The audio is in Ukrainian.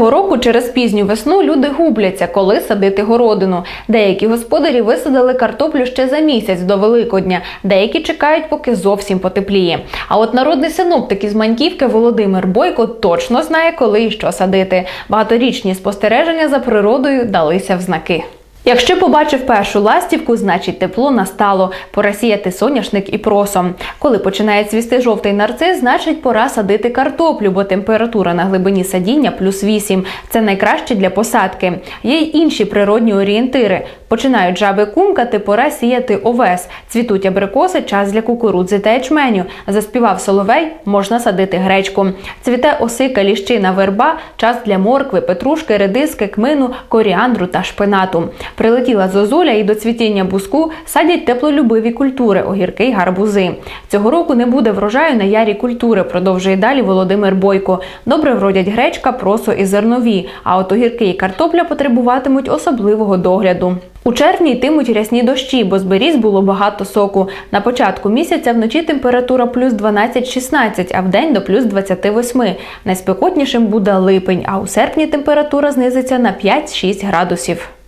Цього року через пізню весну люди губляться, коли садити городину. Деякі господарі висадили картоплю ще за місяць до Великодня, деякі чекають, поки зовсім потепліє. А от народний синоптик із Маньківки Володимир Бойко точно знає, коли і що садити. Багаторічні спостереження за природою далися в знаки. Якщо побачив першу ластівку, значить тепло настало. Пора сіяти соняшник і просом. Коли починає цвісти жовтий нарцис, значить пора садити картоплю, бо температура на глибині садіння плюс 8. Це найкраще для посадки. Є й інші природні орієнтири. Починають жаби кумкати, пора сіяти овес. Цвітуть абрикоси, час для кукурудзи та ячменю. Заспівав соловей, можна садити гречку. Цвіте осика, ліщина, верба, час для моркви, петрушки, редиски, кмину, коріандру та шпинату. Прилетіла зозуля і до цвітіння буску садять теплолюбиві культури огірки й гарбузи. Цього року не буде врожаю на ярі культури, продовжує далі Володимир Бойко. Добре вродять гречка, просо і зернові, а от огірки і картопля потребуватимуть особливого догляду. У червні йтимуть рясні дощі, бо з беріз було багато соку. На початку місяця вночі температура плюс 12-16, а вдень до плюс 28. Найспекотнішим буде липень, а у серпні температура знизиться на 5-6 градусів.